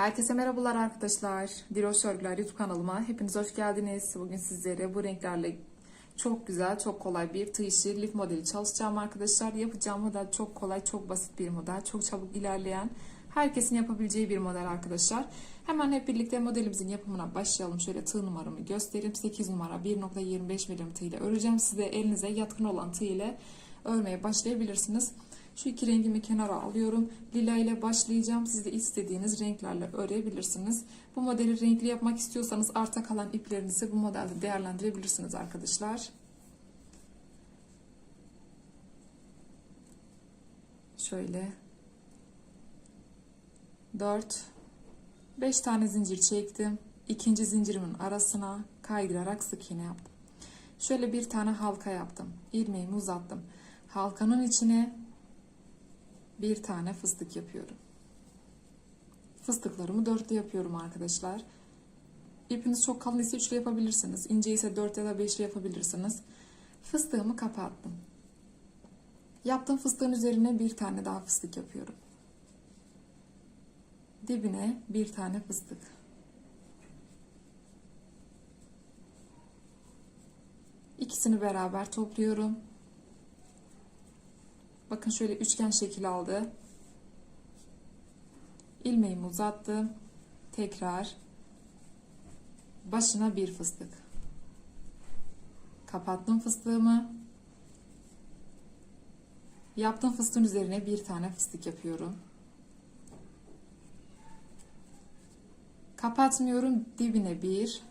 Herkese merhabalar arkadaşlar. Diloş Örgüler YouTube kanalıma hepiniz hoş geldiniz. Bugün sizlere bu renklerle çok güzel, çok kolay bir tığ işi lif modeli çalışacağım arkadaşlar. Yapacağım model çok kolay, çok basit bir model. Çok çabuk ilerleyen, herkesin yapabileceği bir model arkadaşlar. Hemen hep birlikte modelimizin yapımına başlayalım. Şöyle tığ numaramı göstereyim. 8 numara 1.25 milim tığ ile öreceğim. Siz de elinize yatkın olan tığ ile örmeye başlayabilirsiniz. Şu iki rengimi kenara alıyorum. Lila ile başlayacağım. Siz de istediğiniz renklerle örebilirsiniz. Bu modeli renkli yapmak istiyorsanız arta kalan iplerinizi bu modelde değerlendirebilirsiniz arkadaşlar. Şöyle 4 5 tane zincir çektim. İkinci zincirimin arasına kaydırarak sık iğne yaptım. Şöyle bir tane halka yaptım. İlmeğimi uzattım. Halkanın içine bir tane fıstık yapıyorum. Fıstıklarımı dörtlü yapıyorum arkadaşlar. İpiniz çok kalın ise üçlü yapabilirsiniz. İnce ise dört ya da beşli yapabilirsiniz. Fıstığımı kapattım. Yaptığım fıstığın üzerine bir tane daha fıstık yapıyorum. Dibine bir tane fıstık. İkisini beraber topluyorum. Bakın şöyle üçgen şekil aldı. İlmeğimi uzattım. Tekrar başına bir fıstık. Kapattım fıstığımı. Yaptığım fıstığın üzerine bir tane fıstık yapıyorum. Kapatmıyorum. Dibine bir.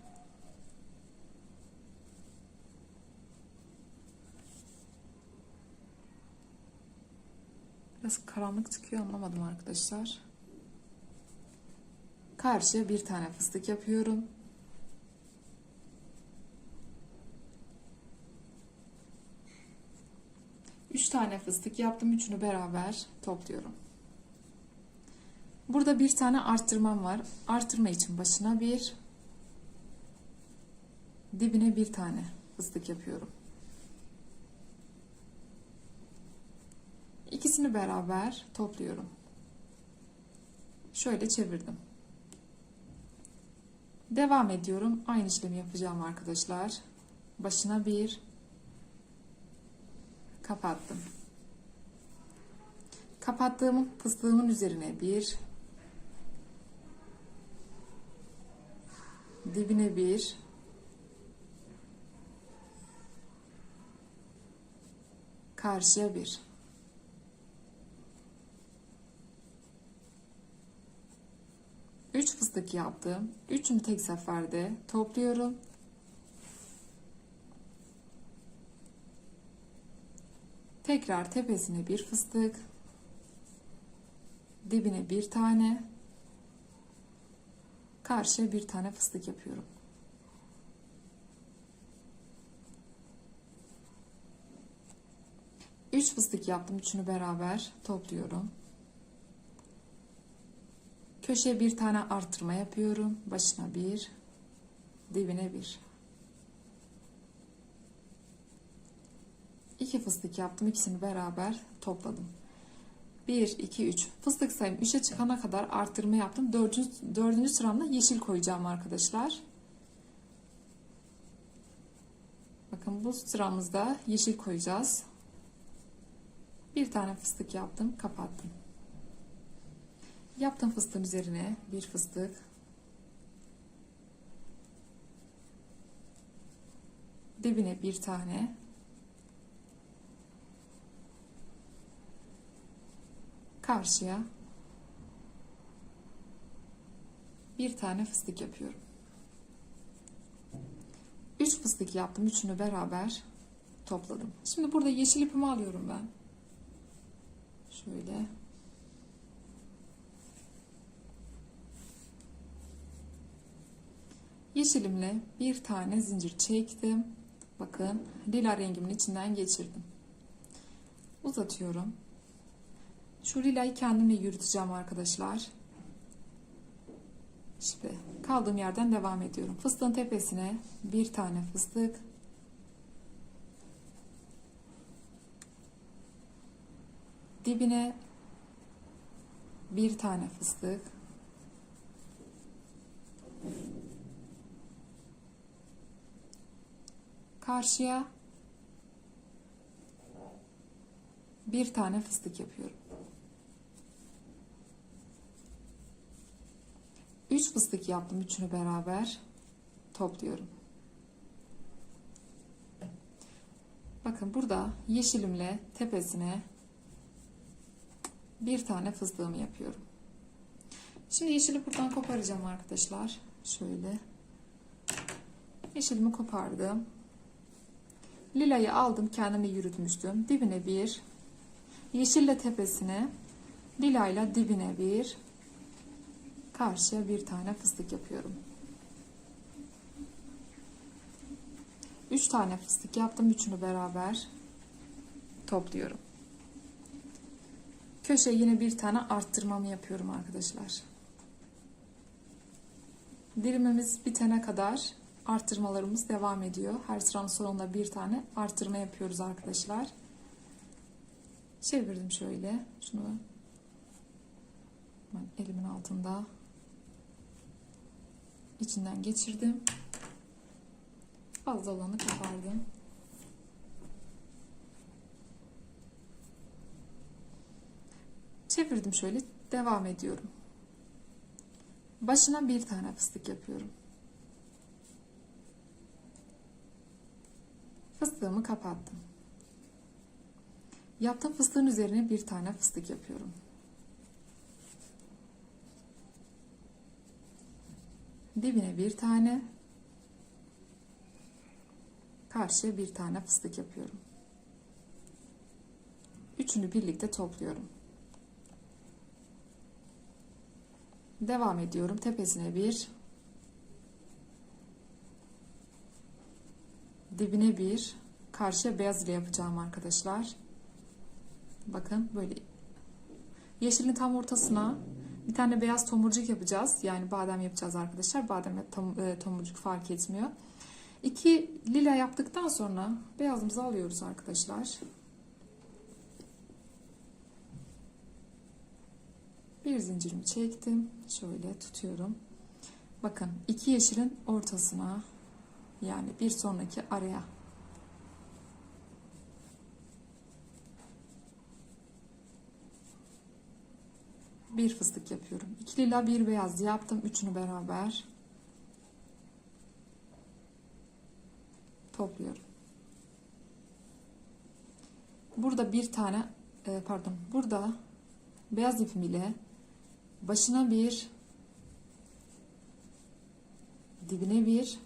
Biraz karanlık çıkıyor anlamadım arkadaşlar. Karşıya bir tane fıstık yapıyorum. Üç tane fıstık yaptım. Üçünü beraber topluyorum. Burada bir tane arttırmam var. Arttırma için başına bir, dibine bir tane fıstık yapıyorum. İkisini beraber topluyorum. Şöyle çevirdim. Devam ediyorum. Aynı işlemi yapacağım arkadaşlar. Başına bir kapattım. Kapattığım fıstığımın üzerine bir dibine bir karşıya bir Üç fıstık yaptım. Üçünü tek seferde topluyorum. Tekrar tepesine bir fıstık. Dibine bir tane. Karşıya bir tane fıstık yapıyorum. Üç fıstık yaptım. Üçünü beraber topluyorum. Köşeye bir tane artırma yapıyorum. Başına bir, dibine bir. İki fıstık yaptım. İkisini beraber topladım. 1, 2, 3. Fıstık sayım 3'e çıkana kadar arttırma yaptım. Dördüncü, dördüncü sıramda yeşil koyacağım arkadaşlar. Bakın bu sıramızda yeşil koyacağız. Bir tane fıstık yaptım. Kapattım. Yaptığım fıstığın üzerine bir fıstık. Dibine bir tane. Karşıya bir tane fıstık yapıyorum. Üç fıstık yaptım. Üçünü beraber topladım. Şimdi burada yeşil ipimi alıyorum ben. Şöyle. Yeşilimle bir tane zincir çektim. Bakın lila rengimin içinden geçirdim. Uzatıyorum. Şu lilayı kendimle yürüteceğim arkadaşlar. Şimdi kaldığım yerden devam ediyorum. Fıstığın tepesine bir tane fıstık. Dibine bir tane fıstık. Karşıya bir tane fıstık yapıyorum. 3 fıstık yaptım üçünü beraber topluyorum. Bakın burada yeşilimle tepesine bir tane fıstığımı yapıyorum. Şimdi yeşili buradan koparacağım arkadaşlar. Şöyle. Yeşilimi kopardım. Lilayı aldım kendimi yürütmüştüm. Dibine bir. Yeşille tepesine. Lilayla dibine bir. Karşıya bir tane fıstık yapıyorum. 3 tane fıstık yaptım. Üçünü beraber topluyorum. Köşeye yine bir tane arttırmamı yapıyorum arkadaşlar. Dilimimiz bitene kadar arttırmalarımız devam ediyor. Her sıranın sonunda bir tane arttırma yapıyoruz arkadaşlar. Çevirdim şöyle. Şunu ben elimin altında içinden geçirdim. Fazla olanı kopardım. Çevirdim şöyle. Devam ediyorum. Başına bir tane fıstık yapıyorum. Fıstığımı kapattım. Yaptığım fıstığın üzerine bir tane fıstık yapıyorum. Dibine bir tane, karşıya bir tane fıstık yapıyorum. Üçünü birlikte topluyorum. Devam ediyorum. Tepesine bir, dibine bir, karşıya beyaz ile yapacağım arkadaşlar. Bakın böyle yeşilin tam ortasına bir tane beyaz tomurcuk yapacağız. Yani badem yapacağız arkadaşlar. Badem ve tom, e, tomurcuk fark etmiyor. İki lila yaptıktan sonra beyazımızı alıyoruz arkadaşlar. Bir zincirimi çektim. Şöyle tutuyorum. Bakın iki yeşilin ortasına yani bir sonraki araya bir fıstık yapıyorum. İki lila bir beyaz yaptım. Üçünü beraber topluyorum. Burada bir tane e, pardon burada beyaz ipim ile başına bir dibine bir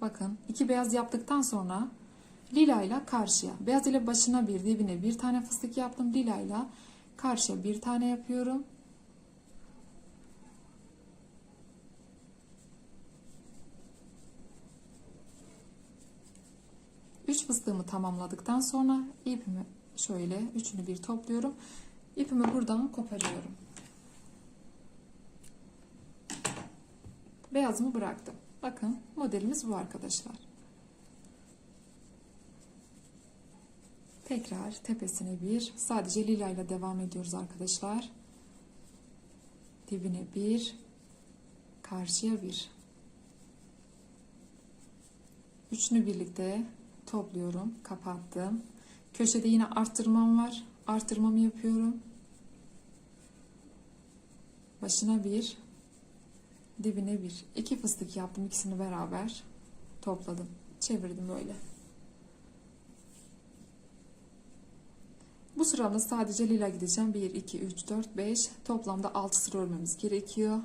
bakın iki beyaz yaptıktan sonra lila ile karşıya beyaz ile başına bir dibine bir tane fıstık yaptım lila ile karşıya bir tane yapıyorum Üç fıstığımı tamamladıktan sonra ipimi şöyle üçünü bir topluyorum. İpimi buradan koparıyorum. Beyazımı bıraktım. Bakın modelimiz bu arkadaşlar. Tekrar tepesine bir sadece lila ile devam ediyoruz arkadaşlar. Dibine bir karşıya bir. Üçünü birlikte topluyorum. Kapattım. Köşede yine arttırmam var. Arttırmamı yapıyorum. Başına bir, dibine bir. iki fıstık yaptım. ikisini beraber topladım. Çevirdim böyle. Bu sıramda sadece lila gideceğim. 1, 2, 3, 4, 5. Toplamda 6 sıra örmemiz gerekiyor.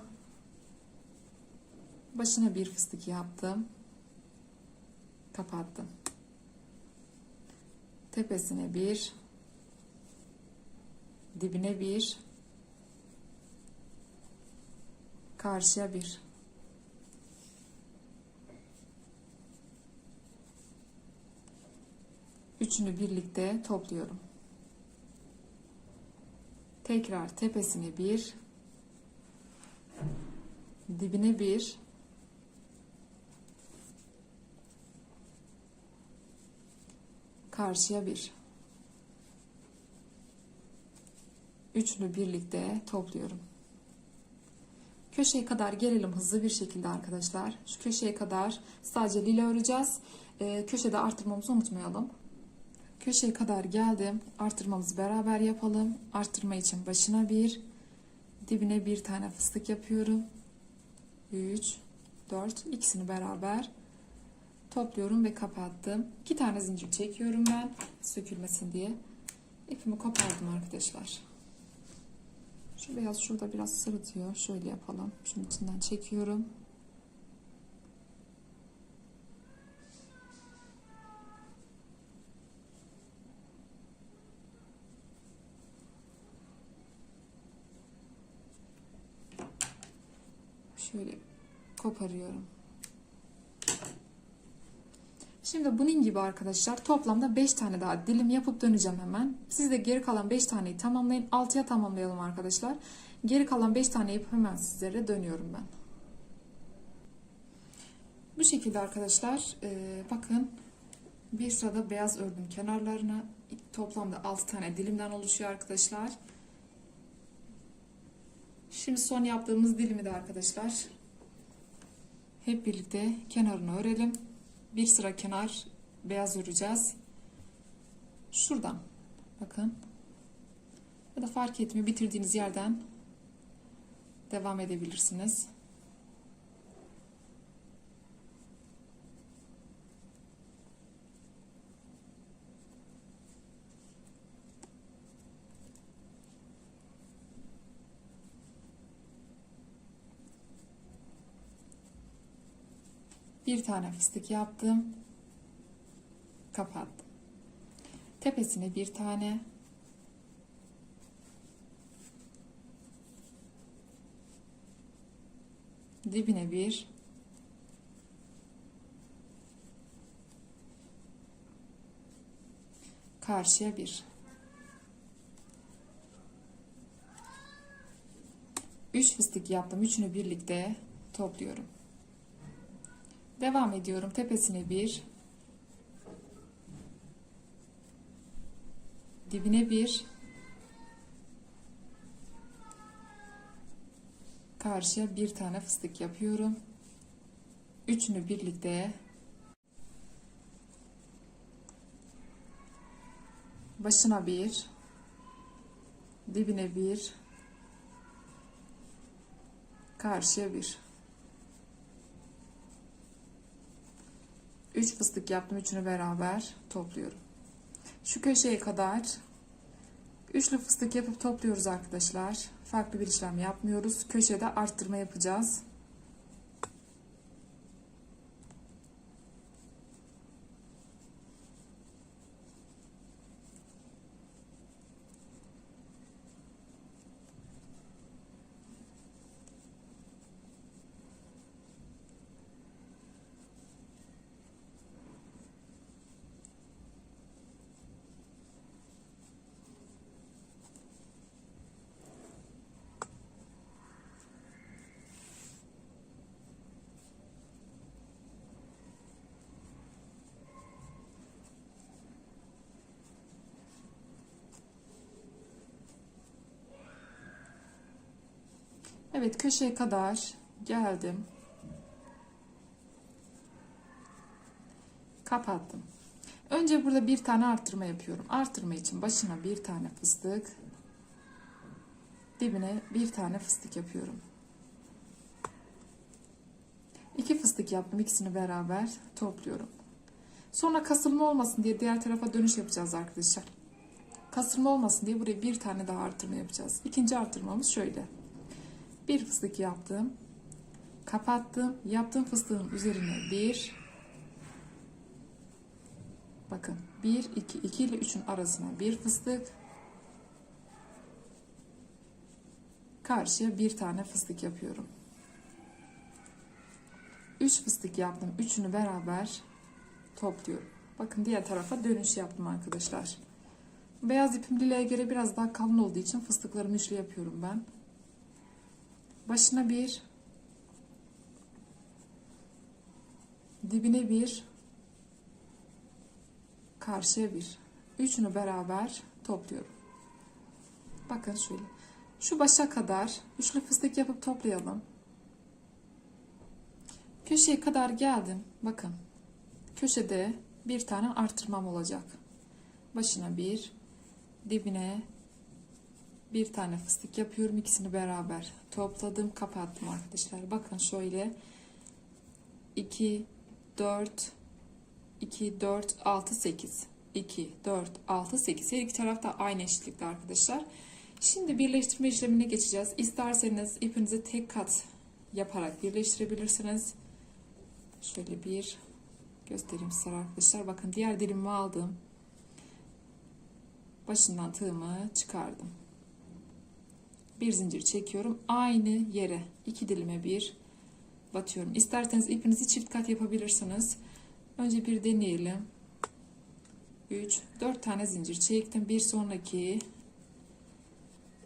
Başına bir fıstık yaptım. Kapattım tepesine bir dibine bir karşıya bir üçünü birlikte topluyorum tekrar tepesine bir dibine bir karşıya bir. Üçünü birlikte topluyorum. Köşeye kadar gelelim hızlı bir şekilde arkadaşlar. Şu köşeye kadar sadece lila öreceğiz. Ee, köşede artırmamızı unutmayalım. Köşeye kadar geldim. Artırmamızı beraber yapalım. Artırma için başına bir, dibine bir tane fıstık yapıyorum. 3, 4, ikisini beraber topluyorum ve kapattım. İki tane zincir çekiyorum ben sökülmesin diye. İpimi kopardım arkadaşlar. Şu beyaz şurada biraz sırıtıyor. Şöyle yapalım. Şunun içinden çekiyorum. Şöyle koparıyorum. Şimdi bunun gibi arkadaşlar toplamda 5 tane daha dilim yapıp döneceğim hemen. Siz de geri kalan 5 taneyi tamamlayın. 6'ya tamamlayalım arkadaşlar. Geri kalan 5 tane yapıp hemen sizlere dönüyorum ben. Bu şekilde arkadaşlar e, bakın bir sırada beyaz ördüm kenarlarına. Toplamda 6 tane dilimden oluşuyor arkadaşlar. Şimdi son yaptığımız dilimi de arkadaşlar hep birlikte kenarını örelim. Bir sıra kenar beyaz öreceğiz. Şuradan bakın. Ya da fark etmiyor bitirdiğiniz yerden devam edebilirsiniz. Bir tane fıstık yaptım. Kapattım. Tepesine bir tane. Dibine bir. Karşıya bir. Üç fıstık yaptım. Üçünü birlikte topluyorum. Devam ediyorum. Tepesine bir. Dibine bir. Karşıya bir tane fıstık yapıyorum. Üçünü birlikte başına bir, dibine bir, karşıya bir. 3 fıstık yaptım. Üçünü beraber topluyorum. Şu köşeye kadar üçlü fıstık yapıp topluyoruz arkadaşlar. Farklı bir işlem yapmıyoruz. Köşede arttırma yapacağız. Evet köşeye kadar geldim. Kapattım. Önce burada bir tane arttırma yapıyorum. Arttırma için başına bir tane fıstık. Dibine bir tane fıstık yapıyorum. İki fıstık yaptım. ikisini beraber topluyorum. Sonra kasılma olmasın diye diğer tarafa dönüş yapacağız arkadaşlar. Kasılma olmasın diye buraya bir tane daha artırma yapacağız. İkinci artırmamız şöyle. Bir fıstık yaptım. Kapattım. Yaptığım fıstığın üzerine bir. Bakın 1, 2, 2 ile 3'ün arasına bir fıstık. Karşıya bir tane fıstık yapıyorum. 3 fıstık yaptım. Üçünü beraber topluyorum. Bakın diğer tarafa dönüş yaptım arkadaşlar. Beyaz ipim lileye göre biraz daha kalın olduğu için fıstıklarımı üçlü yapıyorum ben. Başına bir, dibine bir, karşıya bir. Üçünü beraber topluyorum. Bakın şöyle. Şu başa kadar üçlü fıstık yapıp toplayalım. Köşeye kadar geldim. Bakın. Köşede bir tane artırmam olacak. Başına bir, dibine bir tane fıstık yapıyorum. İkisini beraber topladım, kapattım arkadaşlar. Bakın şöyle 2 4 2 4 6 8 2 4 6 8 her iki taraf da aynı eşitlikte arkadaşlar. Şimdi birleştirme işlemine geçeceğiz. İsterseniz ipinizi tek kat yaparak birleştirebilirsiniz. Şöyle bir göstereyim size arkadaşlar. Bakın diğer dilimi aldım. Başından tığımı çıkardım. Bir zincir çekiyorum. Aynı yere iki dilime bir batıyorum. İsterseniz ipinizi çift kat yapabilirsiniz. Önce bir deneyelim. 3 4 tane zincir çektim. Bir sonraki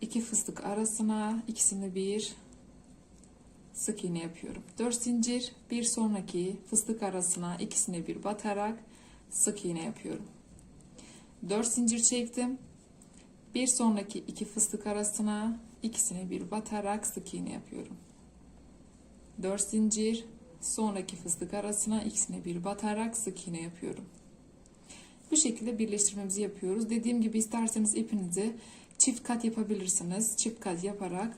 iki fıstık arasına ikisini bir sık iğne yapıyorum. 4 zincir bir sonraki fıstık arasına ikisini bir batarak sık iğne yapıyorum. 4 zincir çektim. Bir sonraki iki fıstık arasına ikisini bir batarak sık iğne yapıyorum. 4 zincir sonraki fıstık arasına ikisini bir batarak sık iğne yapıyorum. Bu şekilde birleştirmemizi yapıyoruz. Dediğim gibi isterseniz ipinizi çift kat yapabilirsiniz. Çift kat yaparak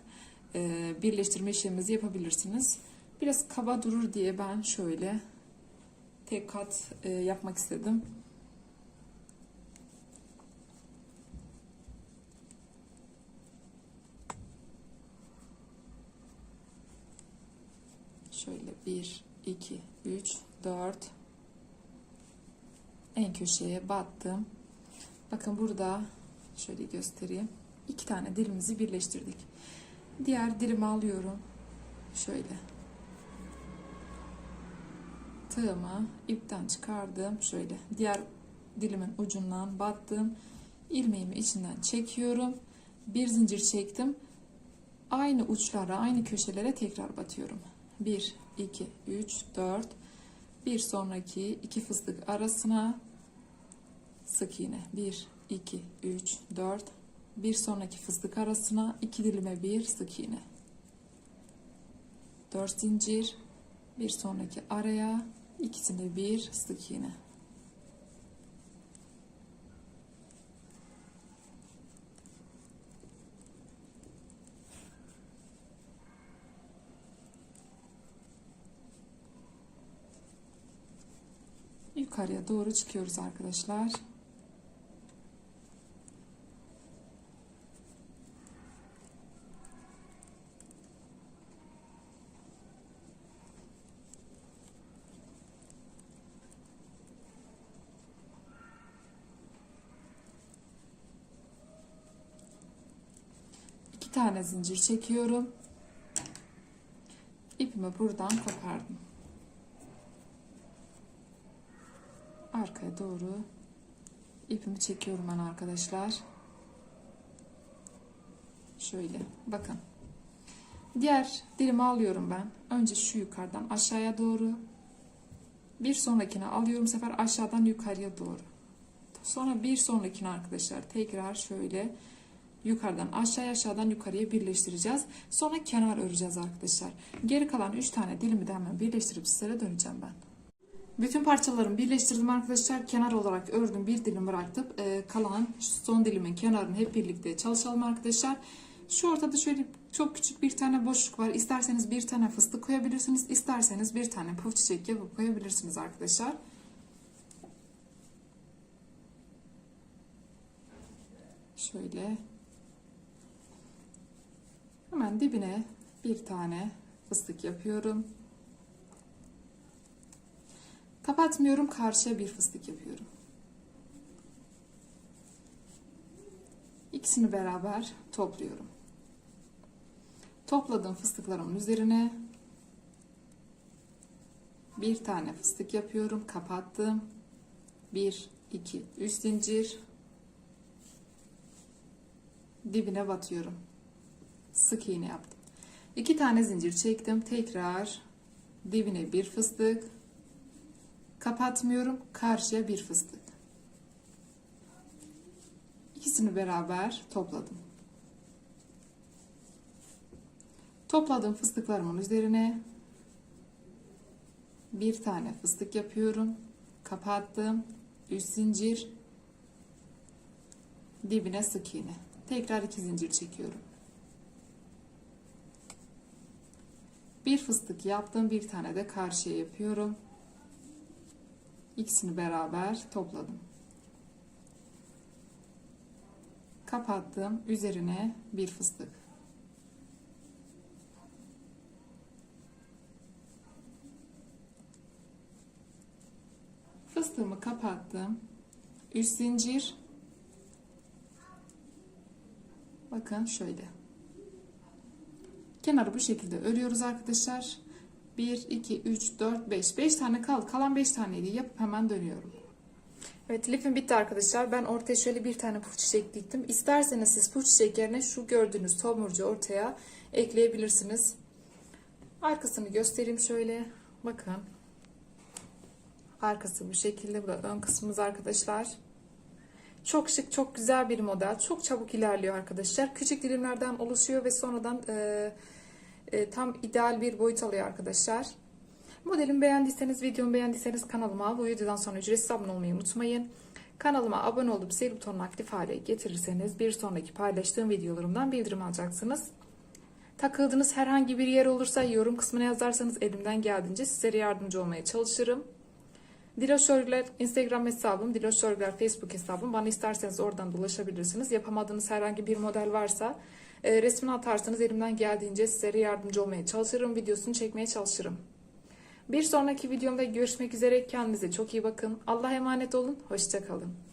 e, birleştirme işlemimizi yapabilirsiniz. Biraz kaba durur diye ben şöyle tek kat e, yapmak istedim. Şöyle 1, 2, 3, 4 en köşeye battım. Bakın burada şöyle göstereyim. İki tane dilimizi birleştirdik. Diğer dilimi alıyorum. Şöyle. Tığımı ipten çıkardım. Şöyle. Diğer dilimin ucundan battım. ilmeğimi içinden çekiyorum. Bir zincir çektim. Aynı uçlara, aynı köşelere tekrar batıyorum. 1, 2, 3, 4. Bir sonraki iki fıstık arasına sık iğne. 1, 2, 3, 4. Bir sonraki fıstık arasına iki dilime bir sık iğne. 4 zincir. Bir sonraki araya ikisine bir sık iğne. Yukarıya doğru çıkıyoruz arkadaşlar. İki tane zincir çekiyorum. İpimi buradan kopardım. Arkaya doğru ipimi çekiyorum ben arkadaşlar. Şöyle bakın. Diğer dilimi alıyorum ben. Önce şu yukarıdan aşağıya doğru. Bir sonrakini alıyorum bu sefer aşağıdan yukarıya doğru. Sonra bir sonrakini arkadaşlar tekrar şöyle yukarıdan aşağıya aşağıdan yukarıya birleştireceğiz. Sonra kenar öreceğiz arkadaşlar. Geri kalan 3 tane dilimi de hemen birleştirip sizlere döneceğim ben. Bütün parçalarımı birleştirdim arkadaşlar. Kenar olarak ördüm. Bir dilim bıraktım. Ee, kalan son dilimin kenarını hep birlikte çalışalım arkadaşlar. Şu ortada şöyle çok küçük bir tane boşluk var. İsterseniz bir tane fıstık koyabilirsiniz. İsterseniz bir tane puf çiçek yapıp koyabilirsiniz arkadaşlar. Şöyle. Hemen dibine bir tane fıstık yapıyorum. Kapatmıyorum karşıya bir fıstık yapıyorum. İkisini beraber topluyorum. Topladığım fıstıklarımın üzerine bir tane fıstık yapıyorum. Kapattım. 1 2 3 zincir dibine batıyorum. Sık iğne yaptım. İki tane zincir çektim. Tekrar dibine bir fıstık Kapatmıyorum. Karşıya bir fıstık. İkisini beraber topladım. Topladığım fıstıklarımın üzerine bir tane fıstık yapıyorum. Kapattım. Üç zincir. Dibine sık iğne. Tekrar iki zincir çekiyorum. Bir fıstık yaptım. Bir tane de karşıya yapıyorum. İkisini beraber topladım. Kapattım. Üzerine bir fıstık. Fıstığımı kapattım. Üst zincir. Bakın şöyle. Kenarı bu şekilde örüyoruz arkadaşlar. 1, 2, 3, 4, 5. 5 tane kaldı. Kalan 5 taneydi. Yapıp hemen dönüyorum. Evet lifim bitti arkadaşlar. Ben ortaya şöyle bir tane puf çiçek diktim. İsterseniz siz puf çiçek yerine şu gördüğünüz tomurcu ortaya ekleyebilirsiniz. Arkasını göstereyim şöyle. Bakın. Arkası bu şekilde. Bu da ön kısmımız arkadaşlar. Çok şık, çok güzel bir model. Çok çabuk ilerliyor arkadaşlar. Küçük dilimlerden oluşuyor ve sonradan e, e, tam ideal bir boyut alıyor arkadaşlar. Modelimi beğendiyseniz, videomu beğendiyseniz kanalıma bu videodan sonra ücretsiz abone olmayı unutmayın. Kanalıma abone olup zil butonunu aktif hale getirirseniz bir sonraki paylaştığım videolarımdan bildirim alacaksınız. Takıldığınız herhangi bir yer olursa yorum kısmına yazarsanız elimden geldiğince sizlere yardımcı olmaya çalışırım. Diloş Örgüler Instagram hesabım, Diloş Örgüler Facebook hesabım. Bana isterseniz oradan da ulaşabilirsiniz. Yapamadığınız herhangi bir model varsa e, resmini atarsanız elimden geldiğince sizlere yardımcı olmaya çalışırım. Videosunu çekmeye çalışırım. Bir sonraki videomda görüşmek üzere. Kendinize çok iyi bakın. Allah'a emanet olun. Hoşçakalın.